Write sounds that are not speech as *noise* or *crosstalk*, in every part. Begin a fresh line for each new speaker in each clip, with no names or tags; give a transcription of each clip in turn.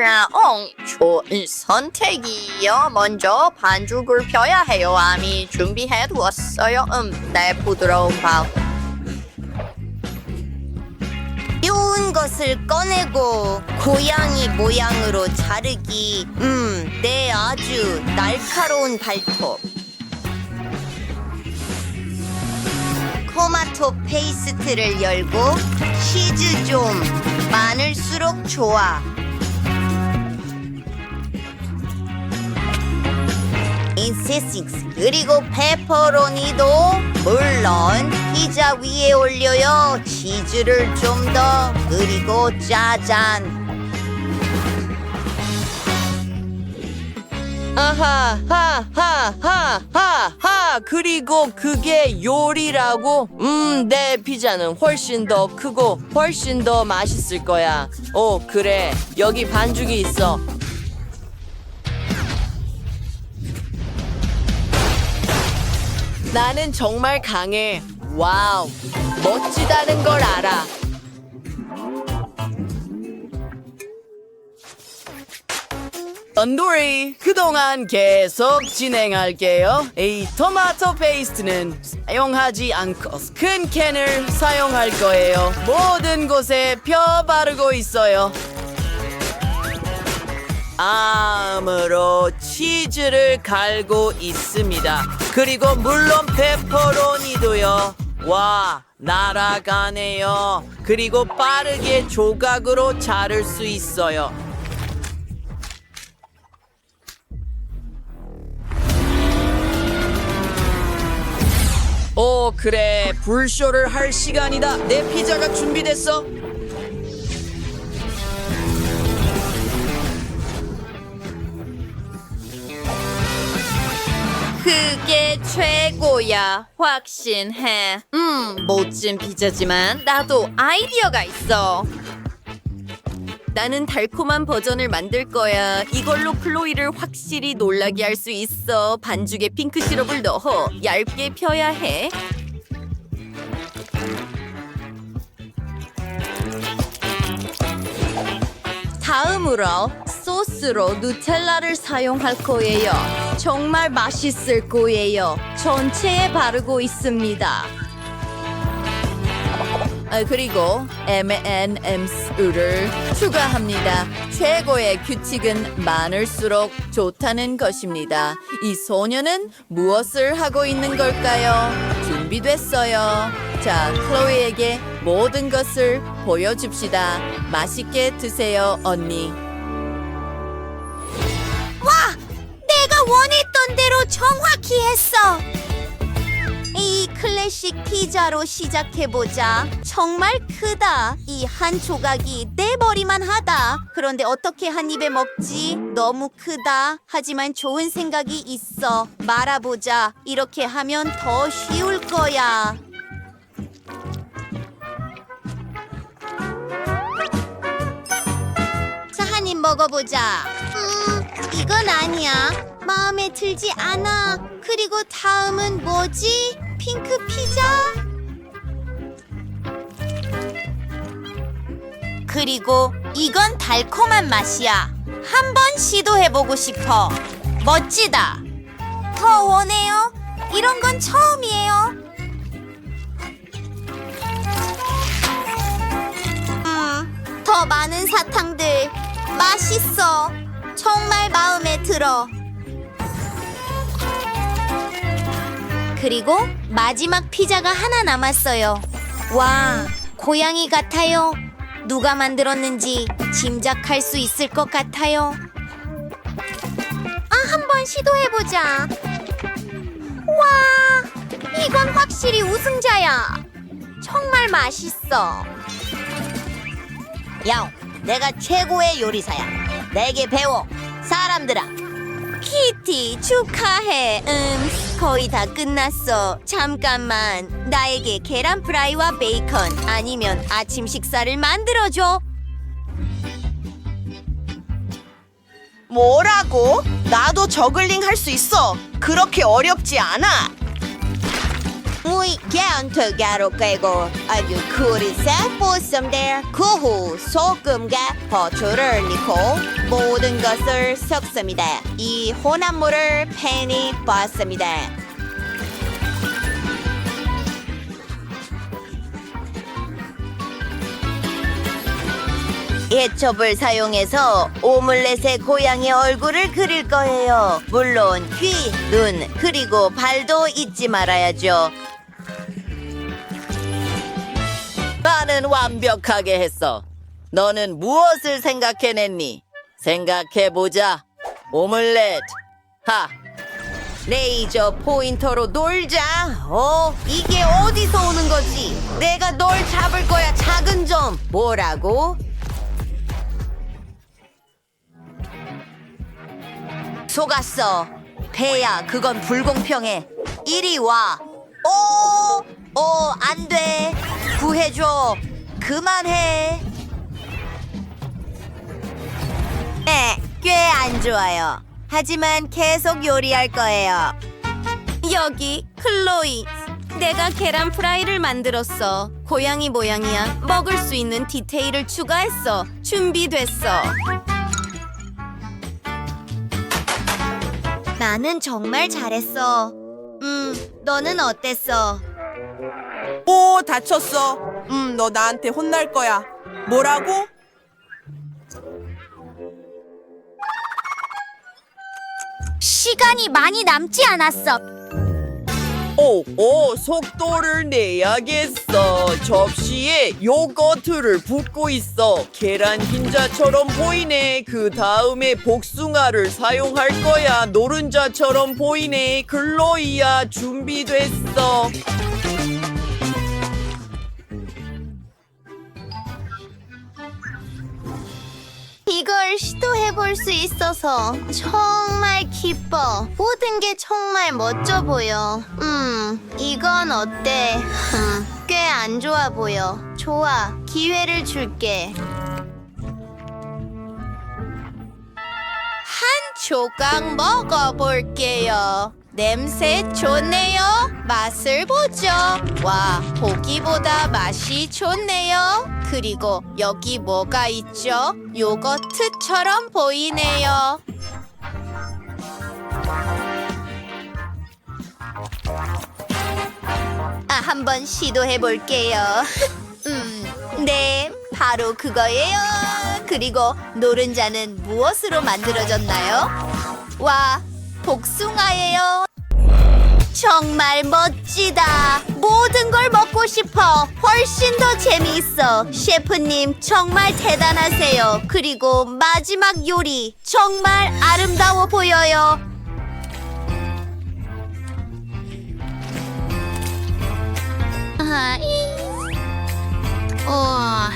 어, 좋은 선택이요. 먼저 반죽을 펴야 해요. 아미 준비해 두었어요. 음, 네, 부드러운 밥.
띄운 것을 꺼내고 고양이 모양으로 자르기. 음, 네, 아주 날카로운 발톱. 토마토 페이스트를 열고 치즈 좀 많을수록 좋아. 인세식스 그리고 페퍼로니도 물론 피자 위에 올려요. 치즈를 좀 더 그리고 짜잔.
아하 하하하하하. 그리고 그게 요리라고? 음 내 피자는 훨씬 더 크고 훨씬 더 맛있을 거야. 오 그래. 여기 반죽이 있어 나는 정말 강해 와우 멋지다는 걸 알아 던도리 그동안 계속 진행할게요. 이 토마토 페이스트는 사용하지 않고 큰 캔을 사용할 거예요. 모든 곳에 펴 바르고 있어요. 암으로 치즈를 갈고 있습니다. 그리고 물론 페퍼로니도요. 와, 날아가네요. 그리고 빠르게 조각으로 자를 수 있어요. 오 그래 불쇼를 할 시간이다 내 피자가 준비됐어
그게 최고야. 확신해. 음, 멋진 피자지만 나도 아이디어가 있어. 나는 달콤한 버전을 만들 거야. 이걸로 클로이를 확실히 놀라게 할 수 있어. 반죽에 핑크 시럽을 넣어 얇게 펴야 해. 다음으로 소스로 누텔라를 사용할 거예요. 정말 맛있을 거예요. 전체에 바르고 있습니다. 아, 그리고 M&M's를 추가합니다. 최고의 규칙은 많을수록 좋다는 것입니다. 이 소녀는 무엇을 하고 있는 걸까요? 준비됐어요. 자, 클로이에게 모든 것을 보여줍시다. 맛있게 드세요, 언니.
원했던 대로 정확히 했어! 이 클래식 피자로 시작해보자. 정말 크다. 이 한 조각이 내 머리만 하다. 그런데 어떻게 한 입에 먹지? 너무 크다. 하지만 좋은 생각이 있어. 말아보자. 이렇게 하면 더 쉬울 거야. 자, 한 입 먹어보자. 음, 이건 아니야. 마음에 들지 않아. 그리고 다음은 뭐지? 핑크 피자? 그리고 이건 달콤한 맛이야. 한번 시도해보고 싶어. 멋지다. 더 원해요? 이런 건 처음이에요. 음, 더 많은 사탕들. 맛있어. 정말 마음에 들어. 그리고 마지막 피자가 하나 남았어요. 와, 고양이 같아요. 누가 만들었는지 짐작할 수 있을 것 같아요. 아, 한번 시도해보자. 와, 이건 확실히 우승자야. 정말 맛있어. 야, 내가 최고의 요리사야. 내게 배워, 사람들아. 키티 축하해. 음, 거의 다 끝났어. 잠깐만. 나에게 계란 프라이와 베이컨 아니면 아침 식사를 만들어 줘.
뭐라고? 나도 저글링 할 수 있어. 그렇게 어렵지 않아.
개언터 가루 빼고 아주 쿨이 싹 보쌈돼 그후 소금과 버터를 넣고 모든 것을 섞습니다. 이 혼합물을 팬이 봤습니다. 예첩을 사용해서 오믈렛의 고양이 얼굴을 그릴 거예요. 물론 귀, 눈, 그리고 발도 잊지 말아야죠.
나는 완벽하게 했어. 너는 무엇을 생각해냈니? 생각해보자. 오믈렛. 하.
레이저 포인터로 놀자. 어, 이게 어디서 오는 거지? 내가 널 잡을 거야, 작은 점. 뭐라고? 속았어. 배야, 그건 불공평해. 이리 와. 오, 어, 안 돼. 구해줘. 그만해. 네, 꽤 안 좋아요. 하지만 계속 요리할 거예요. 여기 클로이. 내가 계란 프라이를 만들었어. 고양이 모양이야. 먹을 수 있는 디테일을 추가했어. 준비됐어. 나는 정말 잘했어. 음, 너는 어땠어?
오, 다쳤어. 음, 너 나한테 혼날 거야. 뭐라고?
시간이 많이 남지 않았어.
오, 오, 속도를 내야겠어. 접시에 요거트를 붓고 있어. 계란 흰자처럼 보이네. 그 다음에 복숭아를 사용할 거야. 노른자처럼 보이네. 글로이야, 준비됐어.
이걸 시도해 볼 수 있어서 정말 기뻐. 모든 게 정말 멋져 보여. 음, 이건 어때? 음, 꽤 안 좋아 보여. 좋아, 기회를 줄게. 한 조각 먹어볼게요. 냄새 좋네요. 맛을 보죠. 와, 보기보다 맛이 좋네요. 그리고 여기 뭐가 있죠? 요거트처럼 보이네요. 아, 한번 시도해 볼게요. *laughs* 음, 네, 바로 그거예요. 그리고 노른자는 무엇으로 만들어졌나요? 와, 복숭아예요. 정말 멋지다. 모든 걸 먹고 싶어. 훨씬 더 재미있어. 셰프님, 정말 대단하세요. 그리고 마지막 요리, 정말 아름다워 보여요. 어,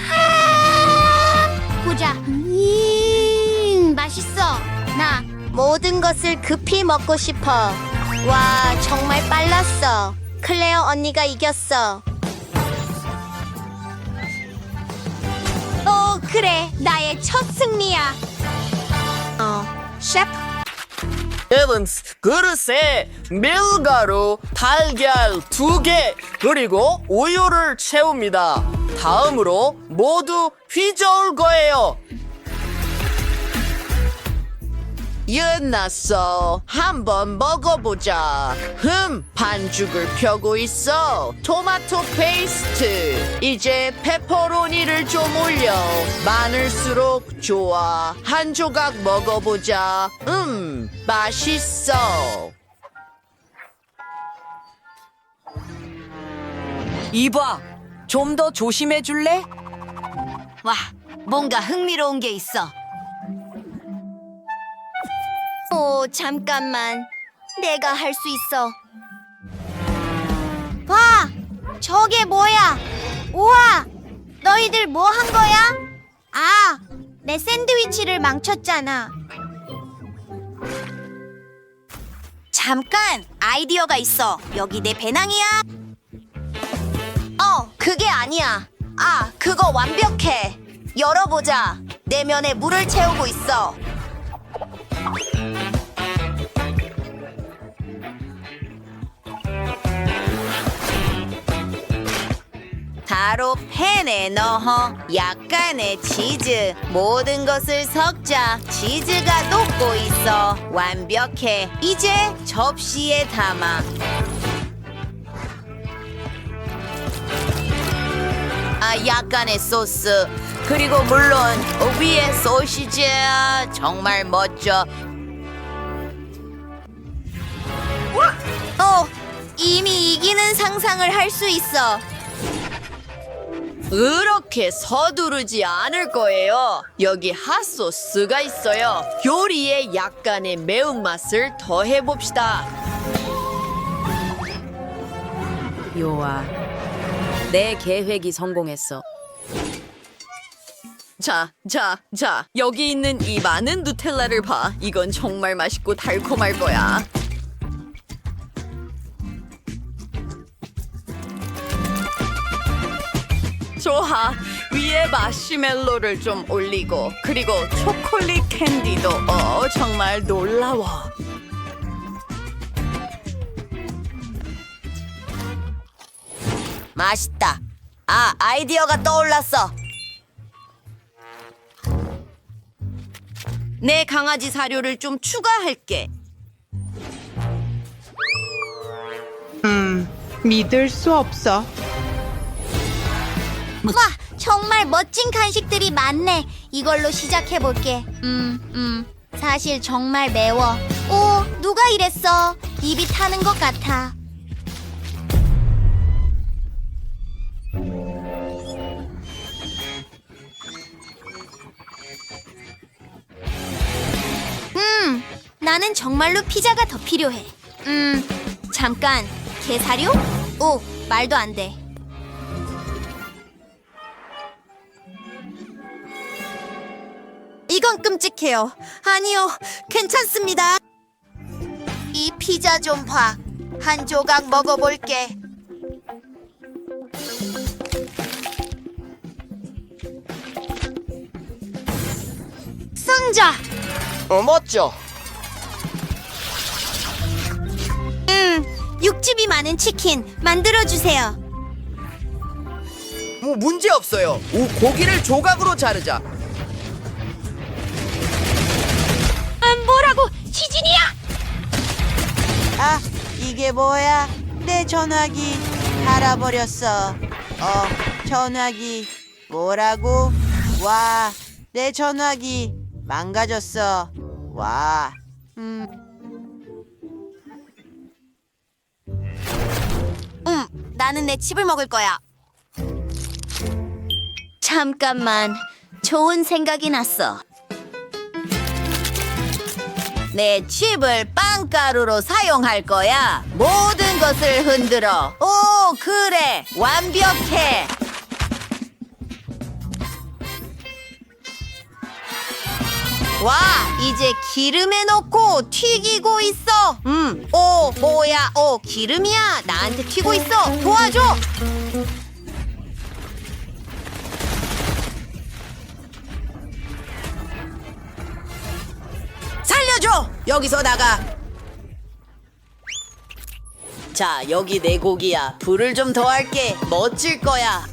보자. 음, 맛있어. 나 모든 것을 급히 먹고 싶어. 와, 정말 빨랐어. 클레어 언니가 이겼어. 어, 그래. 나의 첫 승리야. 어, 셰프.
에반스 그릇에 밀가루, 달걀 두 개, 그리고 우유를 채웁니다. 다음으로 모두 휘저을 거예요. 끝났어. 한번 먹어보자. 흠, 반죽을 펴고 있어. 토마토 페이스트. 이제 페퍼로니를 좀 올려. 많을수록 좋아. 한 조각 먹어보자. 음, 맛있어.
이봐, 좀 더 조심해 줄래?
와, 뭔가 흥미로운 게 있어. 오, 잠깐만. 내가 할 수 있어. 봐! 저게 뭐야? 우와! 너희들 뭐 한 거야? 아, 내 샌드위치를 망쳤잖아. 잠깐! 아이디어가 있어. 여기 내 배낭이야. 어, 그게 아니야. 아, 그거 완벽해. 열어보자. 내면에 물을 채우고 있어. 다 바로 팬에 넣어. 약간의 치즈. 모든 것을 섞자. 치즈가 녹고 있어. 완벽해. 이제 접시에 담아. 아 약간의 소스. 그리고 물론 위에 소시지 정말 멋져. 어 이미 이기는 상상을 할 수 있어
그렇게 서두르지 않을 거예요. 여기 핫소스가 있어요. 요리에 약간의 매운맛을 더해 봅시다.
요아, 내 계획이 성공했어.
자, 자, 자. 여기 있는 이 많은 누텔라를 봐. 이건 정말 맛있고 달콤할 거야. 좋아. 위에 마시멜로를 좀 올리고 그리고 초콜릿 캔디도 어 정말 놀라워.
맛있다 아 아이디어가 떠올랐어 내 강아지 사료를 좀 추가할게
믿을 수 없어.
와 정말 멋진 간식들이 많네. 이걸로 시작해 볼게. 음, 음. 사실 정말 매워. 오 누가 이랬어? 입이 타는 것 같아. 음 나는 정말로 피자가 더 필요해. 음 잠깐. 게사료? 오 말도 안 돼 이건 끔찍해요. 아니요, 괜찮습니다. 이 피자 좀 봐. 한 조각 먹어볼게. 상자.
어, 멋져.
음, 육즙이 많은 치킨 만들어 주세요.
뭐 문제 없어요. 오, 고기를 조각으로 자르자.
이게 뭐야? 내 전화기 닳아버렸어. 어, 전화기 뭐라고? 와, 내 전화기 망가졌어. 와, 음,
음, 나는 내 칩을 먹을 거야. 잠깐만, 좋은 생각이 났어. 내 칩을 빵가루로 사용할 거야. 모든 것을 흔들어. 오, 그래. 완벽해. 와, 이제 기름에 넣고 튀기고 있어. 음, 오, 뭐야, 오, 기름이야. 나한테 튀고 있어. 도와줘.
살려줘! 여기서 나가. 자, 여기 내 고기야. 불을 좀 더 할게. 멋질 거야.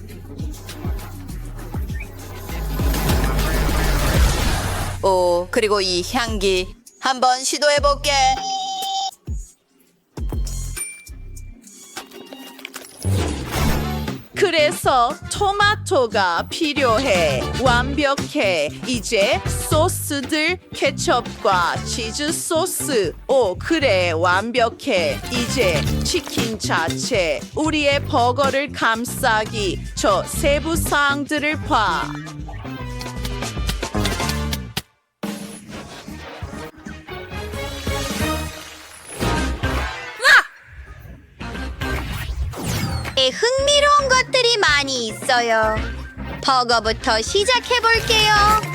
오, 그리고 이 향기. 한번 시도해 볼게.
그래서 토마토가 필요해. 완벽해. 이제 소스들 케첩과 치즈 소스. 오, 그래. 완벽해. 이제 치킨 자체. 우리의 버거를 감싸기. 저 세부 사항들을 봐.
에, 흥미로운 것들이 많이 있어요. 버거부터 시작해 볼게요.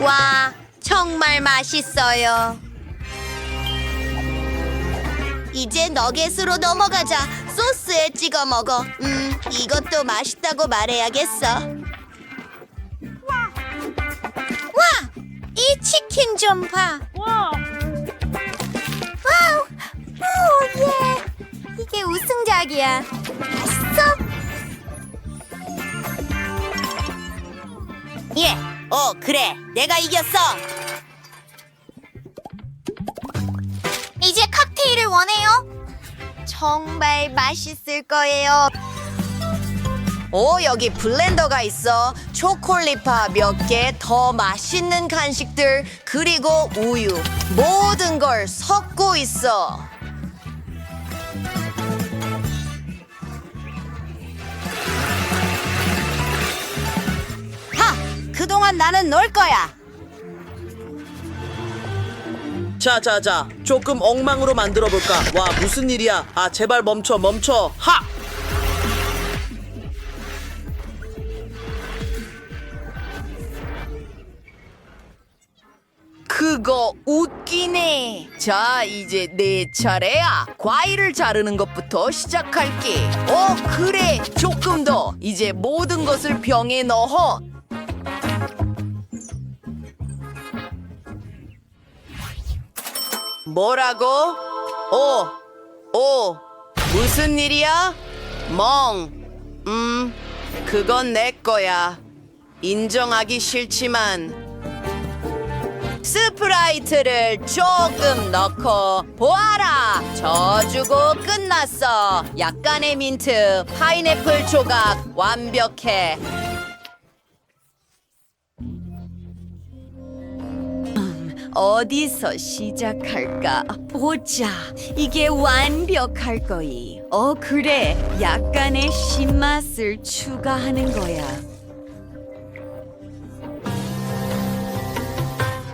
와, 정말 맛있어요. 이제 너겟으로 넘어가자. 소스에 찍어 먹어. 음, 이것도 맛있다고 말해야겠어. 와, 이 치킨 좀 봐. 와우, 오, 예. 이게 우승작이야. 맛있어?
예. 어, 그래. 내가 이겼어. 이제 칵테일을 원해요? 정말 맛있을 거예요.
오 여기 블렌더가 있어 초콜릿파 몇 개 더 맛있는 간식들 그리고 우유 모든 걸 섞고 있어
그동안 나는 놀 거야.
자자자 조금 엉망으로 만들어 볼까 와 무슨 일이야 아 제발 멈춰 멈춰 하
그거 웃기네. 자, 이제 내 차례야. 과일을 자르는 것부터 시작할게. 어, 그래. 조금 더. 이제 모든 것을 병에 넣어. 뭐라고? 오, 오, 무슨 일이야? 멍. 음, 그건 내 거야. 인정하기 싫지만 스프라이트를 조금 넣고 보아라 져주고 끝났어 약간의 민트 파인애플 조각 완벽해 어디서 시작할까 보자 이게 완벽할 거이 어 그래 약간의 신맛을 추가하는 거야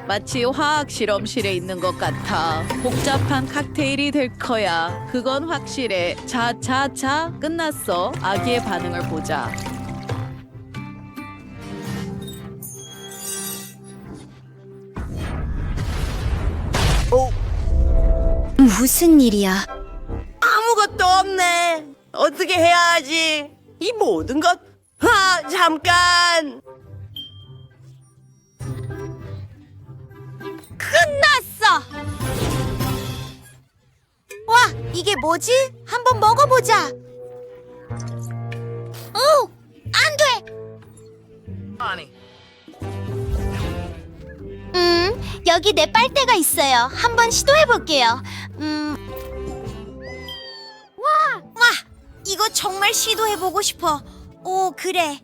마치 화학 실험실에 있는 것 같아. 복잡한 칵테일이 될 거야. 그건 확실해. 자, 자, 자, 끝났어. 아기의 반응을 보자.
무슨 일이야?
아무것도 없네 어떻게 해야 하지 이 모든 것 아, 잠깐
끝났어. 와, 이게 뭐지? 한번 먹어보자. 오, 안 돼. 음, 여기 내 빨대가 있어요. 한번 시도해 볼게요. 음, 와, 와, 이거 정말 시도해 보고 싶어. 오, 그래.